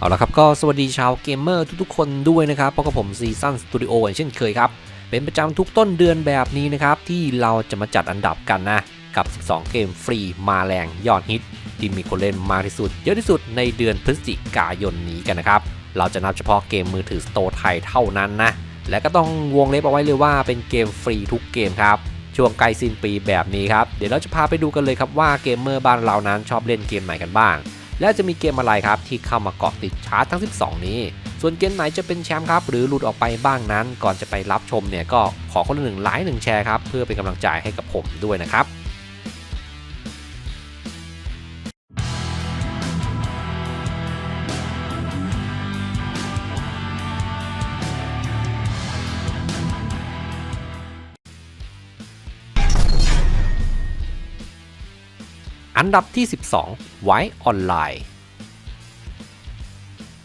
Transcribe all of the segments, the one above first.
เอาละครับก็สวัสดีชาวเกมเมอร์ทุกๆคนด้วยนะครับเพราะกับผมซีซันสตูดิโออย่างเช่นเคยครับ เป็นประจำทุกต้นเดือนแบบนี้นะครับ ที่เราจะมาจัดอันดับกันนะ กับ 12 เกมฟรีมาแรงยอดฮิต ที่มีคนเล่นมากที่สุด เยอะที่สุดในเดือนพฤศจิกายนนี้กันนะครับ เราจะนับเฉพาะเกมมือถือสโตร์ไทยเท่านั้นนะ และก็ต้องวงเล็บเอาไว้เลยว่าเป็นเกมฟรีทุกเกมครับช่วงใกล้สิ้นปีแบบนี้ครับเดี๋ยวเราจะพาไปดูกันเลยครับว่าเกมเมอร์บ้านเรานั้นชอบเล่นเกมไหนกันบ้าง และจะมีเกมอะไรครับที่เข้ามาเกาะติดชาร์ตทั้ง 12 นี้ ส่วนเกมไหนจะเป็นแชมป์ครับ หรือหลุดออกไปบ้างนั้น ก่อนจะไปรับชมเนี่ยก็ขอคนละหนึ่งไลค์หนึ่งแชร์ครับเพื่อเป็นกำลังใจให้กับผมด้วยนะครับ อันดับที่ 12 ไว้ออนไลน์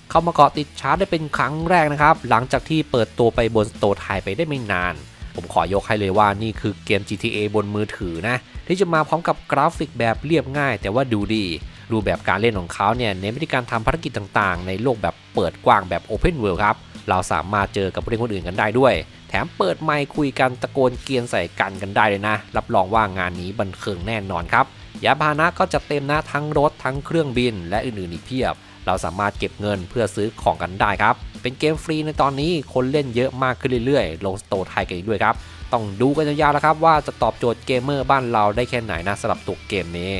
เข้ามาเกาะติดชาร์ตได้เป็นครั้งแรกนะครับ หลังจากที่เปิดตัวไปบนสโตร์ไทยไปได้ไม่นาน ผมขอยกให้เลยว่านี่คือเกม GTA บนมือถือนะ ที่จะมาพร้อมกับกราฟิกแบบเรียบง่าย แต่ว่าดูดีรูปแบบการเล่นของเขาเนี่ยเน้นไปที่การทำภารกิจต่างๆ ในโลกแบบเปิดกว้างแบบ Open World ครับ เราสามารถเจอกับผู้เล่นคนอื่นกันได้ด้วย แถมเปิดไมค์คุยกันตะโกนเกียนใส่กันกันได้เลยนะ รับรองว่างานนี้บันเทิงแน่นอนครับ ยานพาหนะก็จะเต็มนะทั้งรถทั้งเครื่องบินและอื่นๆอีกเพียบ เราสามารถเก็บเงินเพื่อซื้อของกันได้ครับ เป็นเกมฟรีในตอนนี้คนเล่นเยอะมากขึ้นเรื่อยๆ ลงสโตร์ไทยกันอีกด้วยครับ ต้องดูกันยาวๆแล้วครับว่าจะตอบโจทย์เกมเมอร์บ้านเราได้แค่ไหนนะสำหรับตัวเกมนี้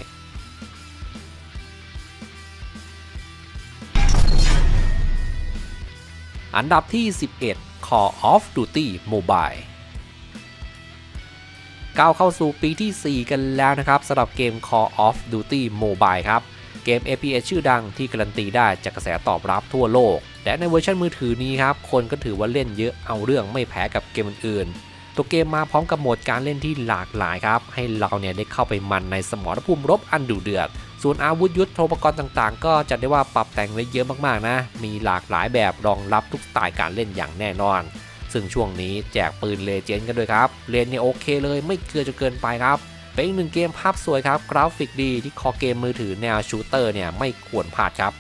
อันดับที่ 11 Call of Duty Mobile ก้าวเข้าสู่ปีที่ 4 กันแล้วนะครับสำหรับเกม Call of Duty Mobile ครับ เกม FPS ชื่อดังที่การันตีได้จากกระแสตอบรับทั่วโลก และในเวอร์ชันมือถือนี้ครับ คนก็ถือว่าเล่นเยอะเอาเรื่องไม่แพ้กับเกมอื่นๆ ตัวเกมมาพร้อมกับโหมดการเล่นที่หลากหลายครับ ให้เราเนี่ยได้เข้าไปมันในสมรภูมิรบอันดุเดือด ส่วนอาวุธยุทโธปกรณ์ต่างๆ ก็จัดได้ว่าปรับแต่งไว้เยอะมากๆนะ มีหลากหลายแบบรองรับทุกสไตล์การเล่นอย่างแน่นอน ซึ่งช่วงนี้แจกปืนเลเจนด์กันด้วยครับ เลนเนี่ยโอเคเลยไม่เกลือจนเกินไปครับ เป็นอีกหนึ่งเกมภาพสวยครับ กราฟิกดีที่คอเกมมือถือแนวชูเตอร์เนี่ยไม่ควรพลาดครับ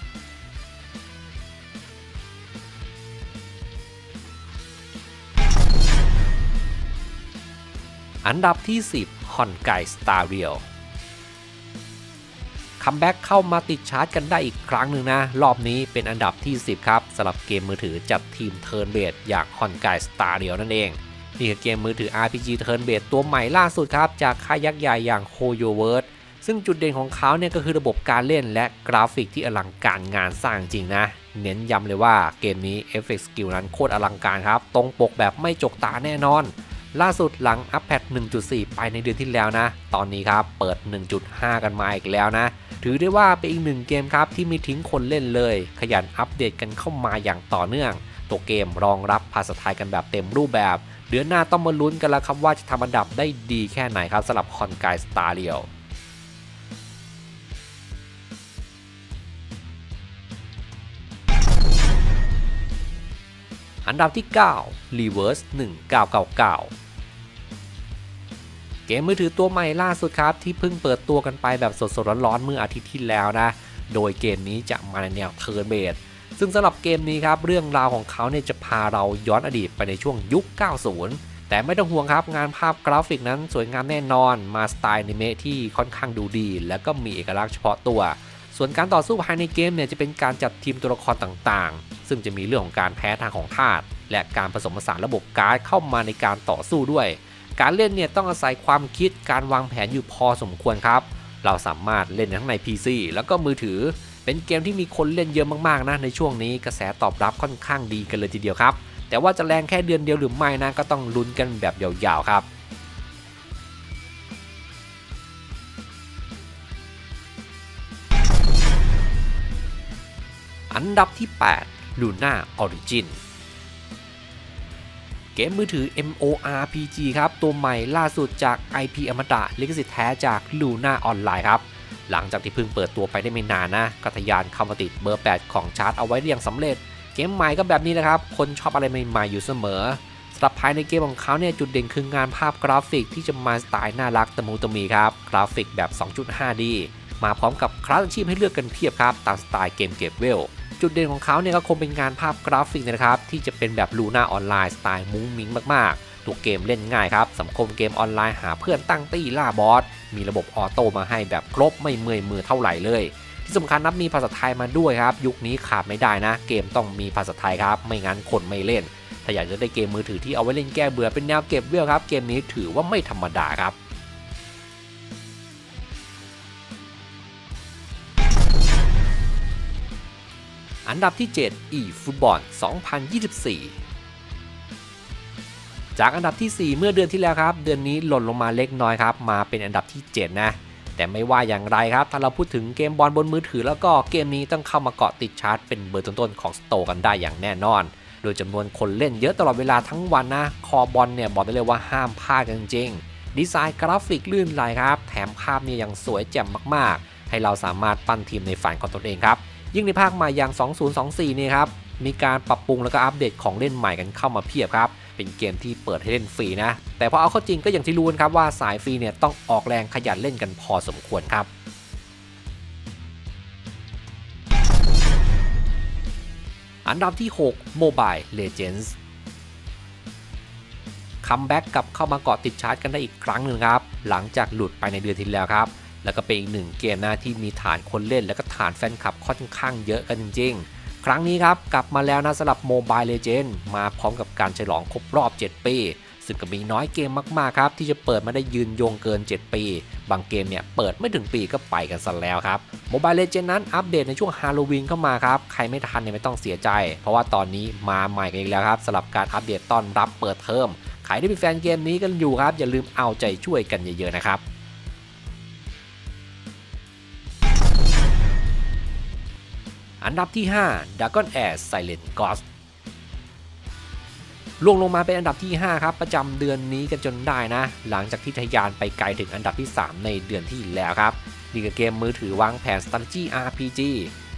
อันดับที่ 10ฮอนไกสตาร์เรียลคัมแบ็กเข้ามาติดชาร์จกันได้อีกครั้งหนึ่งนะ รอบนี้เป็นอันดับที่ 10 ครับ สำหรับเกมมือถือจัดทีมเทิร์นเบดอย่างฮอนไกสตาร์เดียวนั่นเอง นี่คือเกมมือถือ RPG Turn b a s e ตัวใหม่ล่าสุดครับ จากค่ายยักษ์ใหญ่อย่างโคโยเวิร์ดซึ่งจุดเด่นของเขาเนี่ยก็คือระบบการเล่นและกราฟิกที่อลังการงานสร้างจริงนะ เน้นย้ำเลยว่าเกมนี้เอฟเฟกต์สกิลนั้นโคตรอลังการครับ ตรงปกแบบไม่จกตาแน่นอน ล่าสุดหลังอัปเดต1.4 ไปในเดือนที่แล้วนะ ตอนนี้ครับเปิด 1.5 กันมาอีกแล้วนะ ถือได้ว่าเป็นอีกหนึ่งเกมครับที่ไม่ทิ้งคนเล่นเลย ขยันอัปเดตกันเข้ามาอย่างต่อเนื่อง ตัวเกมรองรับภาษาไทยกันแบบเต็มรูปแบบ เดือนหน้าต้องมาลุ้นกันแล้วครับว่าจะทำอันดับได้ดีแค่ไหนครับสำหรับคอนกายสตาร์เรียวอันดับที่ 9 Reverse 1999 เกมมือถือตัวใหม่ล่าสุดครับ ที่เพิ่งเปิดตัวกันไปแบบสดๆร้อนๆเมื่ออาทิตย์ที่แล้วนะ โดยเกมนี้จะมาในแนวเทิร์นเบสซึ่งสำหรับเกมนี้ครับเรื่องราวของเขาเนี่ยจะพาเราย้อนอดีตไปในช่วงยุค 90 แต่ไม่ต้องห่วงครับงานภาพกราฟิกนั้นสวยงามแน่นอนมาสไตล์นิเมะที่ค่อนข้างดูดี และก็มีเอกลักษณ์เฉพาะตัว ส่วนการต่อสู้ภายในเกมเนี่ยจะเป็นการจัดทีมตัวละครต่างๆ ซึ่งจะมีเรื่องของการแพ้ทางของธาตุและการผสมผสานระบบการ์ดเข้ามาในการต่อสู้ด้วย การเล่นเนี่ยต้องอาศัยความคิดการวางแผนอยู่พอสมควรครับ เราสามารถเล่นทั้งใน PC แล้วก็มือถือ เป็นเกมที่มีคนเล่นเยอะมากๆนะในช่วงนี้กระแสตอบรับค่อนข้างดีกันเลยทีเดียวครับ แต่ว่าจะแรงแค่เดือนเดียวหรือไม่นะก็ต้องลุ้นกันแบบยาวๆครับอันดับที่ 8 Luna Origin เกมมือถือ MORPG ครับ ตัวใหม่ล่าสุดจาก IP อมตะลิขสิทธิ์แท้จาก Luna Online ครับ หลังจากที่เพิ่งเปิดตัวไปได้ไม่นานนะก็ทยานเข้ามาติดเบอร์ 8 ของชาร์ตเอาไว้ได้อย่างสำเร็จ เกมใหม่ก็แบบนี้นะครับ คนชอบอะไรใหม่ๆอยู่เสมอสำหรับภายในเกมของเขาเนี่ยจุดเด่นคืองานภาพกราฟิกที่จะมาสไตล์น่ารักตะมูตะมีครับกราฟิกแบบ 2.5D มาพร้อมกับคลาสอาชีพให้เลือกกันเพียบครับ ตามสไตล์เกมเก็บเวล จุดเด่นของเขาเนี่ยก็คงเป็นงานภาพกราฟิกนะครับ ที่จะเป็นแบบลูน่าออนไลน์สไตล์มุ้งมิ้งมากๆ ตัวเกมเล่นง่ายครับ สังคมเกมออนไลน์หาเพื่อนตั้งตี้ล่าบอส มีระบบออโต้มาให้แบบครบไม่เมื่อยมือเท่าไหร่เลยที่สำคัญนับมีภาษาไทยมาด้วยครับ ยุคนี้ขาดไม่ได้นะ เกมต้องมีภาษาไทยครับ ไม่งั้นคนไม่เล่น ถ้าอยากจะได้เกมมือถือที่เอาไว้เล่นแก้เบื่อเป็นแนวเก็บเวลครับ เกมนี้ถือว่าไม่ธรรมดาครับ อันดับที่ 7 e ฟุตบอล2024 จากอันดับที่ 4 เมื่อเดือนที่แล้วครับ เดือนนี้หล่นลงมาเล็กน้อยครับ มาเป็นอันดับที่ 7 นะ แต่ไม่ว่าอย่างไรครับ ถ้าเราพูดถึงเกมบอลบนมือถือ แล้วก็เกมนี้ต้องเข้ามาเกาะติดชาร์ตเป็นเบอร์ต้นๆของสโตกันได้อย่างแน่นอน โดยจำนวนคนเล่นเยอะตลอดเวลาทั้งวันนะ คอบอลเนี่ยบอกได้เลยว่าห้ามพลาดกันจริงๆ ดีไซน์กราฟิกลื่นไหลครับ แถมภาพเนี่ยยังสวยแจ่มมากๆ ให้เราสามารถปั้นทีมในฝันของตนเองครับ ยิ่งในภาคใหม่อย่าง 2024 นี่ครับ มีการปรับปรุงแล้วก็อัปเดตของเล่นใหม่กันเข้ามาเพียบครับ เป็นเกมที่เปิดให้เล่นฟรีนะ แต่พอเอาเข้าจริงก็อย่างที่รู้นครับว่าสายฟรีเนี่ยต้องออกแรงขยันเล่นกันพอสมควรครับอันดับที่ 6 Mobile Legends คัมแบ็กกลับเข้ามาเกาะติดชาร์ตกันได้อีกครั้งหนึ่งครับ หลังจากหลุดไปในเดือนที่แล้วครับ แล้วก็เป็นอีกหนึ่งเกมนะที่มีฐานคนเล่น และก็ฐานแฟนคลับค่อนข้างเยอะกันจริงๆ ครั้งนี้ครับกลับมาแล้วนะสำหรับ Mobile Legends มาพร้อมกับการฉลองครบรอบ 7 ปีซึ่งก็มีน้อยเกมมากๆครับที่จะเปิดมาได้ยืนยงเกิน 7 ปี บางเกมเนี่ยเปิดไม่ถึงปีก็ไปกันซะแล้วครับ Mobile Legends นั้นอัปเดตในช่วงฮาโลวีนเข้ามาครับ ใครไม่ทันเนี่ยไม่ต้องเสียใจ เพราะว่าตอนนี้มาใหม่กันอีกแล้วครับสำหรับการอัปเดตต้อนรับเปิดเทอมใครที่เป็นแฟนเกมนี้กันอยู่ครับ อย่าลืมเอาใจช่วยกันเยอะๆนะครับ อันดับที่ 5 Dragon Air Silent Ghost ล่วงลงมาเป็นอันดับที่ 5 ครับ ประจำเดือนนี้กันจนได้นะ หลังจากที่ทะยานไปไกลถึงอันดับที่ 3 ในเดือนที่แล้วครับนี่ก็เกมมือถือวางแผน strategy RPG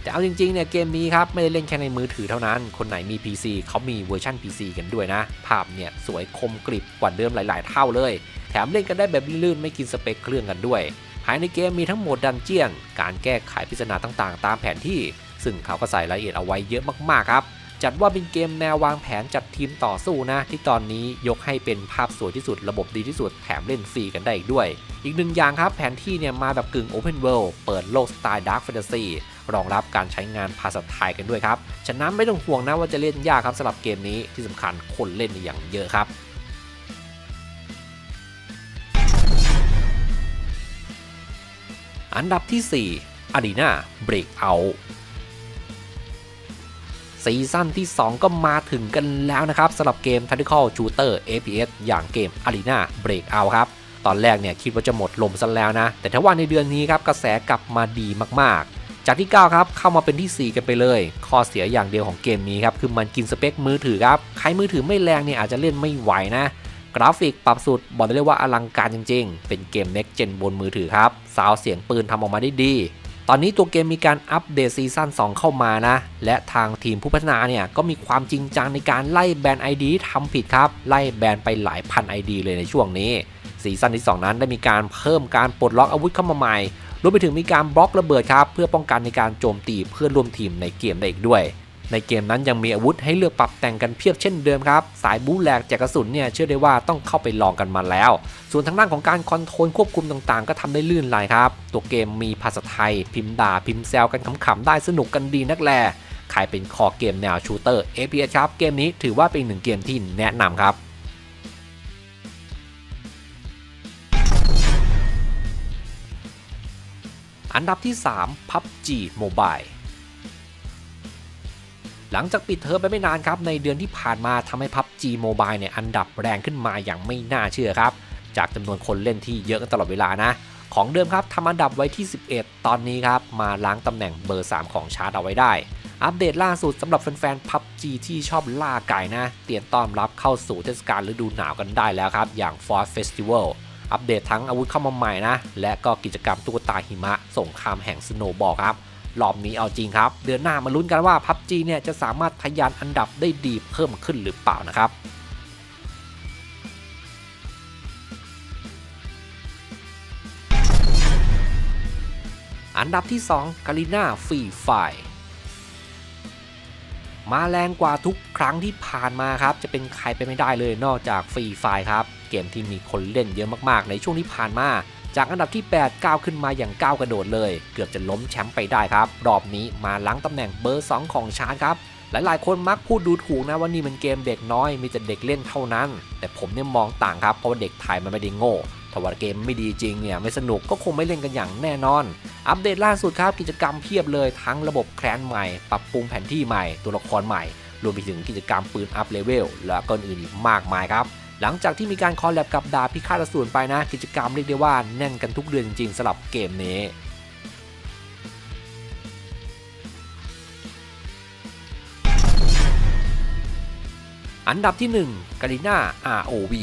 แต่เอาจริงๆเนี่ยเกมนี้ครับไม่ได้เล่นแค่ในมือถือเท่านั้น คนไหนมี PC เขามีเวอร์ชัน PC กันด้วยนะ ภาพเนี่ยสวยคมกริบกว่าเดิมหลาย ๆ เท่าเลย แถมเล่นกันได้แบบลื่นไม่กินสเปคเครื่องกันด้วย ภายในเกมมีทั้งโหมดดันเจียน การแก้ไขปริศนาต่างๆ ตามแผนที่ ซึ่งเขาก็ใส่รายละเอียดเอาไว้เยอะมากๆครับ จัดว่าเป็นเกมแนววางแผนจัดทีมต่อสู้นะ ที่ตอนนี้ยกให้เป็นภาพสวยที่สุดระบบดีที่สุดแถมเล่นฟรีกันได้อีกด้วย อีกหนึ่งอย่างครับแผนที่เนี่ยมาแบบกึ่ง Open World เปิดโลกสไตล์ Dark Fantasy รองรับการใช้งานภาษาไทยกันด้วยครับฉะนั้นไม่ต้องห่วงนะว่าจะเล่นยากครับสำหรับเกมนี้ที่สำคัญคนเล่นอย่างเยอะครับอันดับที่ 4 Arena Breakout ซีซั่นที่ 2 ก็มาถึงกันแล้วนะครับสำหรับเกม Tactical Shooter FPS อย่างเกม Arena Breakout ครับ ตอนแรกเนี่ยคิดว่าจะหมดลมซะแล้วนะ แต่ถ้าว่าในเดือนนี้ครับกระแสกลับมาดีมากๆ จากที่ 9 ครับ เข้ามาเป็นที่ 4 กันไปเลย ข้อเสียอย่างเดียวของเกมนี้ครับ คือมันกินสเปคมือถือครับ ใครมือถือไม่แรงเนี่ยอาจจะเล่นไม่ไหวนะ กราฟิกปรับสุดบอกได้เลยว่าอลังการจริง ๆ เป็นเกม Next Gen บนมือถือครับซาวเสียงปืนทำออกมาได้ดี ตอนนี้ตัวเกมมีการอัปเดตซีซั่น2 เข้ามานะ และทางทีมผู้พัฒนาเนี่ย ก็มีความจริงจังในการไล่แบน ID ที่ทำผิดครับ ไล่แบนไปหลายพัน ID เลยในช่วงนี้ ซีซั่นที่ 2 นั้นได้มีการเพิ่มการปลดล็อกอาวุธเข้ามาใหม่ รวมไปถึงมีการบล็อกระเบิดครับ เพื่อป้องกันในการโจมตีเพื่อนร่วมทีมในเกมได้อีกด้วย ในเกมนั้นยังมีอาวุธให้เลือกปรับแต่งกันเพียบเช่นเดิมครับ สายบู๊แหลกแจกกระสุนเนี่ยเชื่อได้ว่าต้องเข้าไปลองกันมาแล้ว ส่วนทางด้านของการคอนโทรลควบคุมต่างๆ ก็ทำได้ลื่นไหลครับ ตัวเกมมีภาษาไทย พิมพ์ด่าพิมพ์แซวกันขำๆได้สนุกกันดีนักแลใครเป็นคอเกมแนวชูเตอร์ FPS ครับเกมนี้ถือว่าเป็นหนึ่งเกมที่แนะนำครับอันดับที่ 3 PUBG Mobile หลังจากปิดเทอมไปไม่นานครับในเดือนที่ผ่านมาทำให้ PUBG Mobile เนี่ยอันดับแรงขึ้นมาอย่างไม่น่าเชื่อครับ จากจำนวนคนเล่นที่เยอะกันตลอดเวลานะ ของเดิมครับทำอันดับไว้ที่ 11 ตอนนี้ครับมาล้างตำแหน่งเบอร์ 3 ของชาร์ตเอาไว้ได้ อัปเดตล่าสุดสำหรับแฟนๆ PUBG ที่ชอบล่าไก่นะ เตรียมต้อนรับเข้าสู่เทศกาลฤดูหนาวกันได้แล้วครับ อย่าง Force Festival อัปเดตทั้งอาวุธเข้ามาใหม่นะ และก็กิจกรรมตุ๊กตาหิมะสงครามแห่งสโนบอลครับ รอบนี้เอาจริงครับ เดือนหน้ามาลุ้นกันว่า PUBG เนี่ยจะสามารถทะยานอันดับได้ดีเพิ่มขึ้นหรือเปล่านะครับออันดับที่ 2 กาลิน่าฟรีไฟมาแรงกว่าทุกครั้งที่ผ่านมาครับ จะเป็นใครไปไม่ได้เลยนอกจากฟรีไฟครับ เกมที่มีคนเล่นเยอะมากๆ ในช่วงที่ผ่านมา จากอันดับที่ 8 ก้าวขึ้นมาอย่างก้าวกระโดดเลย เกือบจะล้มแชมป์ไปได้ครับ รอบนี้มาล้างตำแหน่งเบอร์ 2 ของชาร์ตครับหลายๆ คนมักพูดดูถูกนะว่านี่มันเกมเด็กน้อยมีแต่เด็กเล่นเท่านั้น แต่ผมเนี่ยมองต่างครับเพราะว่าเด็กไทยมันไม่ได้โง่ถ้าว่าเกมไม่ดีจริงเนี่ยไม่สนุกก็คงไม่เล่นกันอย่างแน่นอน อัปเดตล่าสุดครับกิจกรรมเพียบเลยทั้งระบบแคลนใหม่ ปรับปรุงแผนที่ใหม่ตัวละครใหม่ รวมไปถึงกิจกรรมปืนอัพเลเวลและก็อื่นอีกมากมายครับ หลังจากที่มีการคอลแลบกับดาบพิฆาตอสูรไปนะ กิจกรรมเรียกได้ว่าแน่นกันทุกเดือนจริงๆสำหรับเกมนี้อันดับที่1กาลิน่า ROV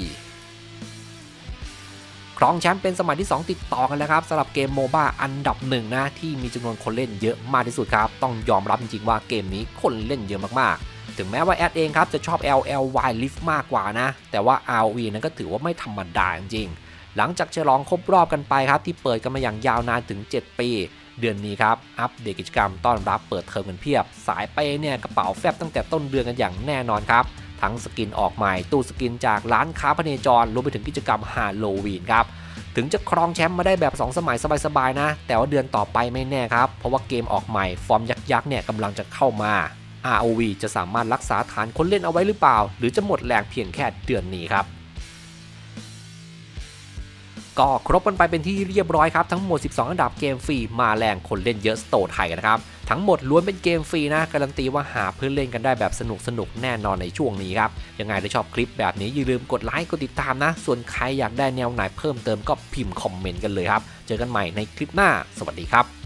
ครองแชมป์เป็นสมัยที่ 2 ติดต่อกันแล้วครับสำหรับเกมโมบ้าอันดับหนึ่งนะที่มีจำนวนคนเล่นเยอะมากที่สุดครับ ต้องยอมรับจริงๆว่าเกมนี้คนเล่นเยอะมากๆ ถึงแม้ว่าแอดเองครับจะชอบ LLY Lift มากกว่านะ แต่ว่า ROV นั้นก็ถือว่าไม่ธรรมดาจริงๆหลังจากฉลองครบรอบกันไปครับ ที่เปิดกันมาอย่างยาวนานถึง 7 ปี เดือนนี้ครับ อัปเดตกิจกรรมต้อนรับเปิดเทอมกันเพียบ สายเปย์เนี่ยกระเป๋าแฟบตั้งแต่ต้นเดือนกันอย่างแน่นอนครับทั้งสกินออกใหม่ตู้สกินจากร้านค้าพเนจรรวมไปถึงกิจกรรมฮาโลวีนครับถึงจะครองแชมป์มาได้แบบ 2 สมัยสบายๆนะ แต่ว่าเดือนต่อไปไม่แน่ครับ เพราะว่าเกมออกใหม่ ฟอร์มยักษ์ๆเนี่ยกำลังจะเข้ามา ROV จะสามารถรักษาฐานคนเล่นเอาไว้หรือเปล่า หรือจะหมดแรงเพียงแค่เดือนนี้ครับก็ครบกันไปเป็นที่เรียบร้อยครับ ทั้งหมด 12 อันดับเกมฟรีมาแรงคนเล่นเยอะสโตไทยกันะครับ ทั้งหมดล้วนเป็นเกมฟรีนะ การันตีว่าหาเพื่อนเล่นกันได้แบบสนุกสนุกๆแน่นอนในช่วงนี้ครับ ยังไงถ้าชอบคลิปแบบนี้อย่าลืมกดไลค์กดติดตามนะ ส่วนใครอยากได้แนวไหนเพิ่มเติมก็พิมพ์คอมเมนต์กันเลยครับ เจอกันใหม่ในคลิปหน้า สวัสดีครับ